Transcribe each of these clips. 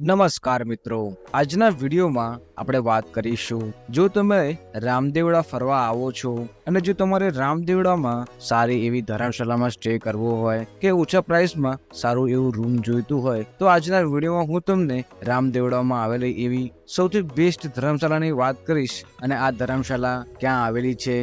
નમસ્કાર મિત્રો. આજના વિડીયોમાં આપણે વાત કરીશું, જો તમે રામદેવડા ફરવા આવો છો અને જો તમારે રામદેવડામાં સારી એવી ધર્મશાળામાં સ્ટે કરવો હોય કે ઓછા પ્રાઇસમાં સારું એવું રૂમ જોઈતું હોય, તો આજના વિડીયોમાં હું તમને રામદેવડામાં આવેલી એવી સૌથી બેસ્ટ ધર્મશાળાની વાત કરીશ, અને આ ધર્મશાળા ક્યાં આવેલી છે?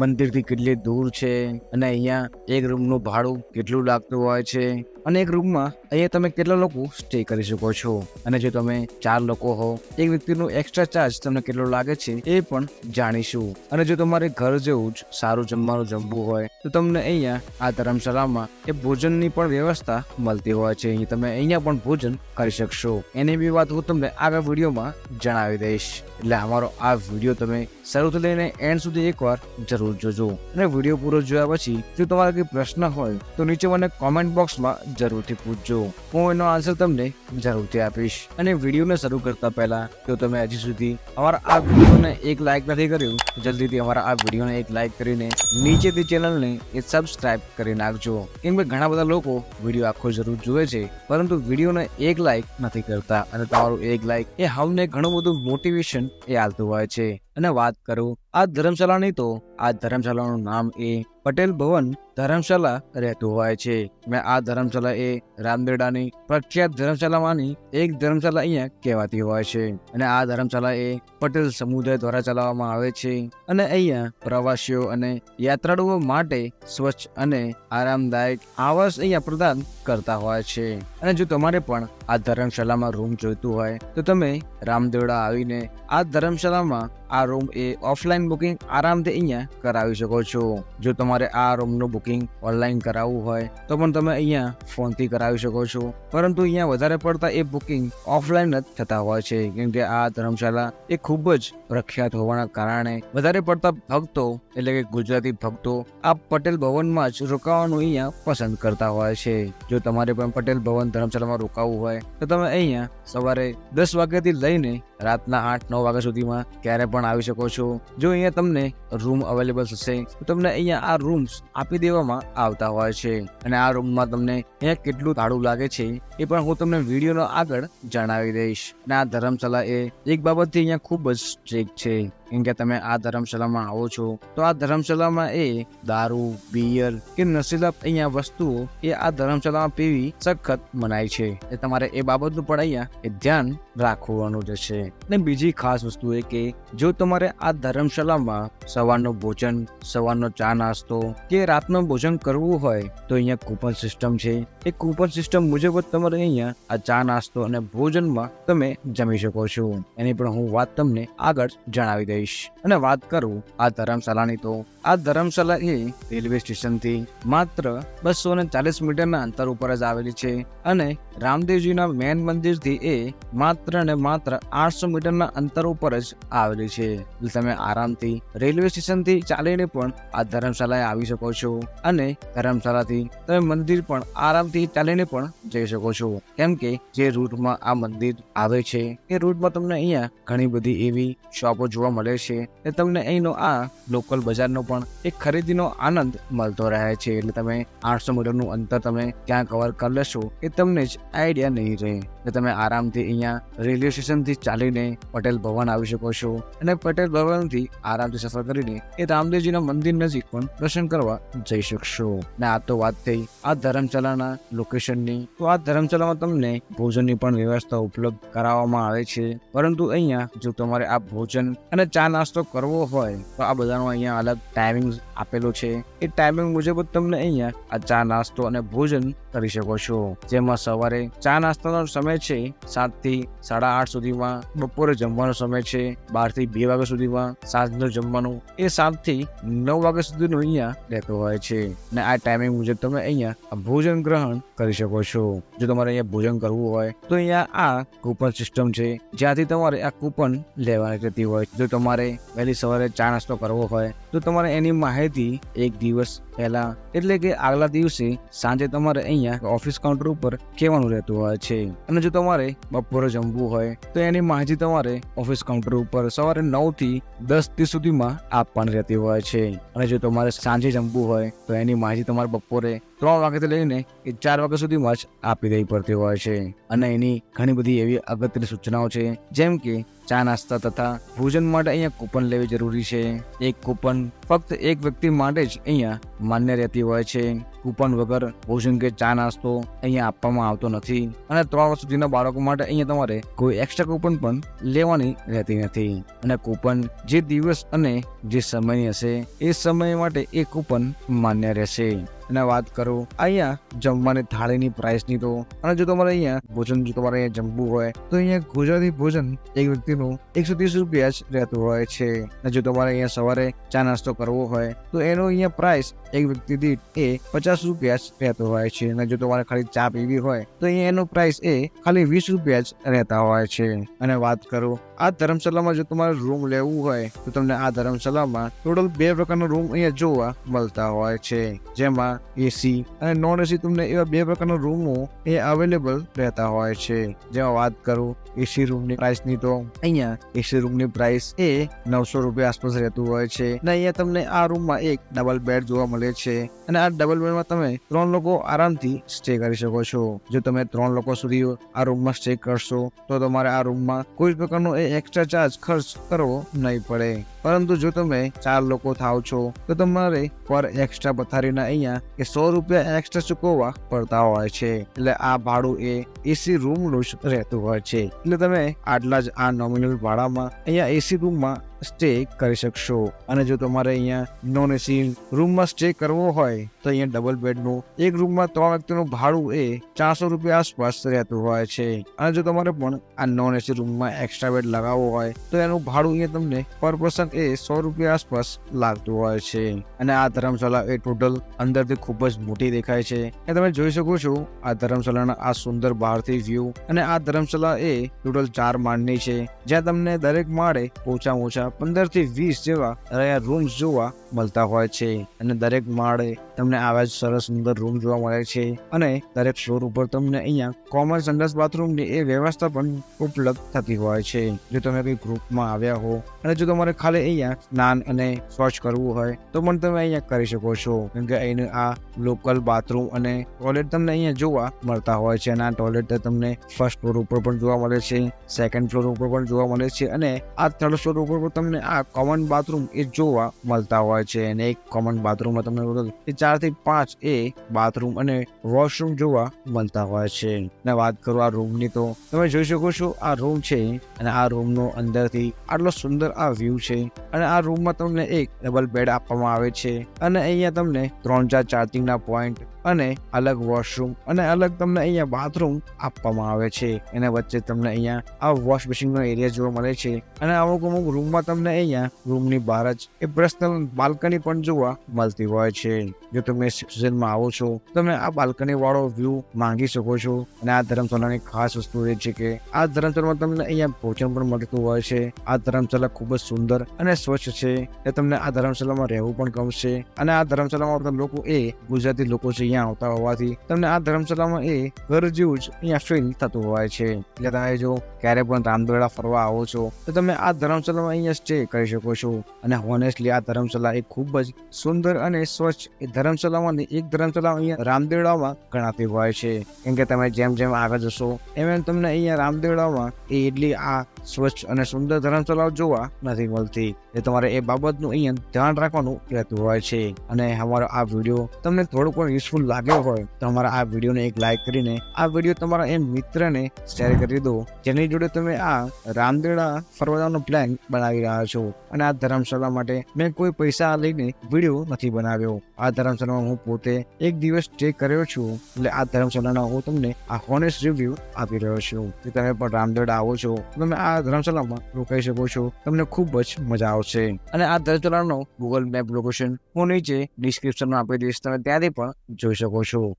મંદિરથી કેટલી દૂર છે? અને અહીંયા એક રૂમનું ભાડું કેટલું લાગતું હોય છે? અને એક રૂમમાં અહીંયા તમે કેટલા લોકો સ્ટે કરી શકો છો? અને જો તમે ચાર લોકો હો, એક વ્યક્તિનો એક્સ્ટ્રા ચાર્જ તમને કેટલો લાગે છે એ પણ જાણીશું. અને જો તમારે ઘર જેવું જ સારું જમવાનું જમવું હોય, તો તમને અહીંયા આ ધર્મશાળામાં એ ભોજનની પણ વ્યવસ્થા મળતી હોય છે. અહીં તમે અહીંયા પણ ભોજન કરી શકશો. એની બી વાત હું તમને આગળ વિડીયોમાં જણાવી દઈશ. એટલે અમારો આ વીડિયો તમે શરૂથી લઈને એન્ડ સુધી એકવાર જરૂર જોજો. અને વીડિયો પૂરો જોયા પછી જો તમારા કોઈ પ્રશ્ન હોય, તો નીચે મને કોમેન્ટ બોક્સમાં જરૂરથી પૂછજો. હું એનો આન્સર તમને જરૂરથી આપીશ. અને વિડીયોને શરૂ કરતા પહેલા, જો તમે હજી સુધી અમારા આ વિડીયોને એક લાઈક નથી કર્યું, જલ્દીથી અમારા આ વિડીયોને એક લાઈક કરીને નીચેથી ચેનલને એ સબસ્ક્રાઇબ કરી નાખજો. કેમ કે ઘણા બધા લોકો વીડિયો આખો જરૂર જોવે છે, પરંતુ વિડીયોને એક લાઈક નથી કરતા. અને તમારું એક લાઈક એ હમને ઘણું બધું મોટિવેશન એ હાલતું હોય છે. અને વાત કરું, આ ધર્મશાળાની તો, આ ધર્મશાળાનું નામ એ પટેલ ભવન ધર્મશાળા રહેતું હોય છે. મેં આ ધર્મશાળા એ રામદેડાની પ્રખ્યાત ધર્મશાળામાંની એક ધર્મશાળા અહીંયા કહેવાતી હોય છે. અને આ ધર્મશાળા એ પટેલ સમુદાય દ્વારા ચલાવવામાં આવે છે અને અહીંયા પ્રવાસીઓ અને યાત્રાળુઓ માટે સ્વચ્છ અને આરામદાયક આવાસ અહીંયા પ્રદાન કરતા હોય છે. અને જો તમારે પણ આ ધર્મશાળામાં રૂમ જોઈતું હોય, તો તમે રામદેવડા આવીને આ ધર્મશાળામાં આ રૂમ એ ઓફલાઈન બુકિંગ આરામથી અહીંયા કરાવી શકો છો. જો તમારે આ રૂમનું બુકિંગ ઓનલાઈન કરાવવું હોય, તો પણ તમે અહીંયા ફોનથી કરાવી શકો છો. પરંતુ અહીંયા વધારે પડતા એ બુકિંગ ઓફલાઈન જ થતા હોય છે. કેમ કે આ ધર્મશાળા એ ખૂબ જ પ્રખ્યાત હોવાના કારણે વધારે પડતા ભક્તો, એટલે કે ગુજરાતી ભક્તો, આ પટેલ ભવનમાં જ રોકાવાનું અહીંયા પસંદ કરતા હોય છે. જો તમારે પણ પટેલ ભવન ધર્મશાળામાં રોકાવું હોય, તો તમે અહીંયા સવારે દસ વાગ્યાથી લઈને રાતના આઠ, નવ વાગ્યા સુધીમાં ક્યારે પણ આવી શકો છો. જો અહીંયા તમને રૂમ અવેલેબલ થશે તો તમને અહીંયા આ રૂમ્સ આપી દેવામાં આવતા હોય છે. અને આ રૂમમાં તમને અહીંયા કેટલું ભાડું લાગે છે, એ પણ હું તમને વિડીયોનો આગળ જણાવી દઈશ. અને આ ધર્મશાળા એ એક બાબતથી અહીંયા ખૂબ જ સ્ટ્રિક્ટ છે. કેમ કે તમે આ ધર્મશાળામાં આવો છો, તો આ ધર્મશાળામાં એ દારૂ બિયર કે નશીલા અહીંયા વસ્તુઓ એ આ ધર્મશાળામાં પીવી સખત મનાય છે. એ તમારે એ બાબતનું પણ અહીંયા એ ધ્યાન રાખવાનું રહેશે અને બીજી ખાસ વસ્તુ એ કે જો તમારે આ ધર્મશાળામાં સવારનું ભોજન, સવારનો ચા નાસ્તો કે રાતનું ભોજન કરવું હોય, તો અહીંયા કૂપન સિસ્ટમ છે. એ કૂપન સિસ્ટમ મુજબ જ તમારે અહીંયા આ ચા નાસ્તો અને ભોજનમાં તમે જમી શકો છો. એની પણ હું વાત તમને આગળ જણાવી દઈશ. અને વાત કરું આ ધર્મશાળાની તો. આ ધર્મશાળા એ રેલવે સ્ટેશનથી માત્ર બસો ને ચાલીસ મીટરના અંતર ઉપર જ આવેલી છે. અને રામદેવજીના મેન મંદિરથી એ માત્ર ને માત્ર આઠસો મીટરના અંતર ઉપર જ આવેલી છે. તમે આરામથી રેલવે સ્ટેશનથી ચાલીને પણ આ ધર્મશાળાએ આવી શકો છો અને ધર્મશાળાથી તમે મંદિર પણ આરામથી ચાલીને પણ જઈ શકો છો. કેમ કે જે રૂટમાં આ મંદિર આવે છે, એ રૂટમાં તમને અહીંયા ઘણી બધી એવી શોપો જોવા મળે છે એ તમને અહીંનો આ લોકલ બજારનો પણ એક ખરીદીનો આનંદ મળતો રહે છે. એટલે તમે આઠસો મીટરનું અંતર તમે ક્યાં કવર કરી લેશો એ તમને જ આઈડિયા નહીં રહે એટલે તમે આરામથી અહીંયા રેલવે સ્ટેશનથી ચાલીને પટેલ ભવન આવી શકો છો. અને પટેલ ભવનથી આરામથી સફર કરીને એ રામદેવજીના મંદિર નજીક પણ દર્શન કરવા જઈ શકશો. ને આ તો વાત થઈ આ ધર્મશાળાના લોકેશનની તો આ ધર્મશાળામાં તમને ભોજનની પણ વ્યવસ્થા ઉપલબ્ધ કરાવવામાં આવે છે. પરંતુ અહીંયા જો તમારે આ ભોજન અને ચા નાસ્તો કરવો હોય, તો આ બધાનો અહીંયા અલગ ટાઈમિંગ આપેલો છે. એ ટાઈમિંગ મુજબ જ તમને અહીંયા આ ચા નાસ્તો અને ભોજન કરી શકો છો. જેમાં સવારે ચા નાસ્તાનો સમય છે સાતથી સાડા આઠ સુધીમાં, બપોરે જમવાનો સમય છે બારથી બે વાગ્યા સુધીમાં, સાંજનું જમવાનું એ સાતથી નવ વાગ્યા સુધીનું અહીંયા રહેતો હોય છે. અને આ ટાઈમિંગ મુજબ તમે અહીંયા ભોજન ગ્રહણ કરી શકો છો. જો તમારે અહીંયા ભોજન કરવું હોય, તો અહીંયા આ કૂપન સિસ્ટમ છે. જ્યાંથી તમારે આ કૂપન લેવાની રહેતી હોય. જો તમારે વહેલી સવારે ચા નાસ્તો કરવો હોય, તો તમારે એની માહિતી એક દિવસ પહેલા, એટલે કે આગલા દિવસે સાંજે તમારે અહીંયા ઓફિસ કાઉન્ટર ઉપર કહેવાનું રહેતું હોય છે. અને જો તમારે બપોરે જમવું હોય, તો એની માહિતી તમારે ઓફિસ કાઉન્ટર ઉપર સવારે નવથી દસથી સુધીમાં આપવાની રહેતી હોય છે. અને જો તમારે સાંજે જમવું હોય, તો એની માહિતી તમારે બપોરે ત્રણ વાગ્યાથી લઈને એ ચાર વાગ્યા સુધીમાં જ આપી દેવી પડતી હોય છે. અને એની ઘણી બધી એવી અગત્યની સૂચનાઓ છે. જેમ કે ચા નાસ્તા તથા ભોજન માટે અહીંયા કૂપન લેવી જરૂરી છે. એક કૂપન ફક્ત એક વ્યક્તિ માટે જ અહીંયા માન્ય રહેતી હોય છે. કૂપન વગર ભોજન કે ચા નાસ્તો અહીંયા આપવામાં આવતો નથી. અને ત્રણ વર્ષ સુધીના બાળકો માટે અહીંયા તમારે કોઈ એક્સ્ટ્રા કૂપન પણ લેવાની રહેતી નથી. અને કૂપન જે દિવસ અને જે સમયની હશે, એ સમય માટે એ કૂપન માન્ય રહેશે. અને વાત કરું, અહીંયા જમવાની થાળીની પ્રાઇસની તો. અને જો તમારે અહીંયા ભોજન, જો તમારે અહીંયા જમવું હોય, તો અહીંયા ગુજરાતી ભોજન એક વ્યક્તિનું એકસો ત્રીસ રૂપિયા જ રહેતું હોય છે. અને જો તમારે અહીંયા સવારે ચા નાસ્તો કરવો હોય, તો એનો અહીંયા પ્રાઇસ એક વ્યક્તિ દીઠ એ પચાસ રૂપિયા જ રહેતો હોય છે. અને જો તમારે ખાલી ચા પીવી હોય, તો અહીંયા એનો પ્રાઇસ એ ખાલી વીસ રૂપિયા જ રહેતા હોય છે. અને વાત કરું, આ ધર્મશાળામાં જો તમારે રૂમ લેવું હોય, તો તમને આ ધર્મશાલામાં ટોટલ બે પ્રકારના રૂમ અહીંયા જોવા મળતા હોય છે. જેમાં એસી અને નોન એસી તમને એવા બે પ્રકારના રૂમો એ અવેલેબલ રહેતા હોય છે. જેમાં વાત કરું એસી રૂમની પ્રાઇસની તો અહીંયા એસી રૂમની પ્રાઇસ એ નવસો રૂપિયા આસપાસ રહેતું હોય છે. અને અહીંયા તમને આ રૂમમાં એક ડબલ બેડ જોવા મળે છે. અને આ ડબલ બેડમાં તમે ત્રણ લોકો આરામથી સ્ટે કરી શકો છો. જો તમે ત્રણ લોકો સુધી આ રૂમમાં સ્ટે કરશો, તો તમારે આ રૂમમાં કોઈ પ્રકારનો એ એક્સ્ટ્રા ચાર્જ ખર્ચ કરવો નહીં પડે. પરંતુ જો તમે ચાર લોકો થાવ છો, તો તમારે પર એક્સ્ટ્રા પથારીના અહીંયા કે સો રૂપિયા એક્સ્ટ્રા ચૂકવવા પડતા હોય છે. એટલે આ ભાડું એ એસી રૂમનું જ રહેતું હોય છે. એટલે તમે આટલા જ આ નોમિનલ ભાડામાં અહીંયા એસી રૂમમાં સ્ટે કરી શકશો. અને જો તમારે અહીંયા નોન એસી રૂમમાં સ્ટે કરવો હોય, તો અહીંયા ડબલ બેડનું એક રૂમમાં ત્રણ વ્યક્તિનું ભાડું એ ચારસો રૂપિયા આસપાસ રહેતું હોય છે. અને જો તમારે પણ આ નોન એસી રૂમમાં એક્સ્ટ્રા બેડ લગાવવો હોય, તો એનું ભાડું અહીંયા તમને પર પર્સન એ સો રૂપિયા આસપાસ લાગતું હોય છે. અને આ ધર્મશાળા એ ટોટલ અંદરથી ખૂબ જ મોટી દેખાય છે. એ તમે જોઈ શકો છો, આ ધર્મશાળાના આ સુંદર બહારથી વ્યૂ અને આ ધર્મશાળા એ ટોટલ ચાર માળની છે. જ્યાં તમને દરેક માળે ઓછામાં ઓછા પંદરથી વીસ જેવા રહ્યા રૂમ્સ જોવા મળતા હોય છે. અને દરેક માળે તમને આવા જ સરસ સુંદર રૂમ જોવા મળે છે. અને દરેક ફ્લોર ઉપર તમને અહીંયા કોમન સંડાસ બાથરૂમની એ વ્યવસ્થા પણ ઉપલબ્ધ થતી હોય છે. જો તમે કોઈ ગ્રુપમાં આવ્યા હો અને જો તમારે ખાલી અહીંયા સ્નાન અને સ્વચ્છ કરવું હોય, તો પણ તમે અહીંયા કરી શકો છો. કેમ કે અહીંનું આ લોકલ બાથરૂમ અને ટોયલેટ તમને અહીંયા જોવા મળતા હોય છે. અને આ ટોયલેટ તમને ફર્સ્ટ ફ્લોર ઉપર પણ જોવા મળે છે સેકન્ડ ફ્લોર ઉપર પણ જોવા મળે છે. અને આ થર્ડ ફ્લોર ઉપર પણ તમને આ કોમન બાથરૂમ એ જોવા મળતા હોય છે અને એક કોમન બાથરૂમમાં તમને total ચારથી પાંચ એ બાથરૂમ અને વોશરૂમ જોવા મળતા હોય છે. અને વાત કરું આ રૂમની તો તમે જોઈ શકો છો આ રૂમ છે અને આ રૂમનો અંદરથી આટલો સુંદર આ વ્યૂ છે અને આ રૂમમાં તમને એક ડબલ બેડ આપવામાં આવે છે અને અહીંયા તમને ત્રણ ચાર ચાર્જિંગના પોઈન્ટ અને અલગ વોશરૂમ અને અલગ તમને અહીંયા બાથરૂમ આપવામાં આવે છે. એના વચ્ચે તમને અહીંયા આ વોશ બેસિનનો એરિયા જોવા મળે છે અને અમુક અમુક રૂમમાં તમને અહીંયા રૂમની બહાર જ એ પર્સનલ બાલ્કની પણ જોવા મળતી હોય છે. જો તમે સિઝનમાં આવો છો, તમે આ બાલ્કની વાળો વ્યૂ માંગી શકો છો. અને આ ધર્મશાળાની ખાસ વસ્તુ એ છે કે, આ ધર્મશાળામાં તમને અહીંયા ભોજન પણ મળતું હોય છે. આ ધર્મશાળા ખૂબ જ સુંદર અને સ્વચ્છ છે. એ તમને આ ધર્મશાળામાં રહેવું પણ ગમશે. અને આ ધર્મશાળામાં આવતા લોકો એ ગુજરાતી લોકો છે અહીંયા આવતા હોવાથી તમને આ ધર્મશાળામાં એ ઘર જેવું જ અહીંયા ફીલ થતું હોય છે. એટલે તમે જો ક્યારે પણ રામદોડા ફરવા આવો છો, તો તમે આ ધર્મશાળામાં અહીંયા સ્ટે કરી શકો છો. અને હોનેસ્ટલી આ ધર્મશાળા એ ખૂબ જ સુંદર અને સ્વચ્છ એ ધર્મશાળામાં એક ધર્મશાળા અહીંયા રામદેવડામાં ગણાતી હોય છે. કેમ કે તમે જેમ જેમ આગળ જશો એમ એમ તમને અહીંયા રામદેવડામાં એ ઇડલી આ સ્વચ્છ અને સુંદર ધરણતલાવ જોવા નથી મળતી. એ તમારે એ બાબતનું અહીંયા ધ્યાન રાખવાનું રહેતું હોય છે. અને અમારો આ વીડિયો તમને થોડું પણ યુઝફુલ લાગ્યો હોય, તો અમારા આ વિડીયોને એક લાઈક કરીને, આ વીડિયો તમારા એ મિત્રને શેર કરી દો. જેની જોડે તમે આ રામદેડા ફરવાનો પ્લાન બનાવી રહ્યા છો. અને આ ધર્મશાળા માટે મેં કોઈ પૈસા લઈને વીડિયો નથી બનાવ્યો. આ ધર્મશાળામાં હું પોતે એક દિવસ સ્ટે કર્યો છું. એટલે આ ધર્મશાળાના હું તમને આ હોનેસ્ટ રિવ્યુ આપી રહ્યો છું. તમે પણ રામદેડા આવો છો. તમે તમે આ ધર્મશાળામાં રોકાઈ શકો છો, તમને ખૂબ જ મજા આવશે. અને આ ધર્મશાળાનો ગૂગલ મેપ લોકેશન હું નીચે ડિસ્ક્રિપ્શનમાં આપી દઈશ, તમે ત્યાંથી પણ જોઈ શકો છો.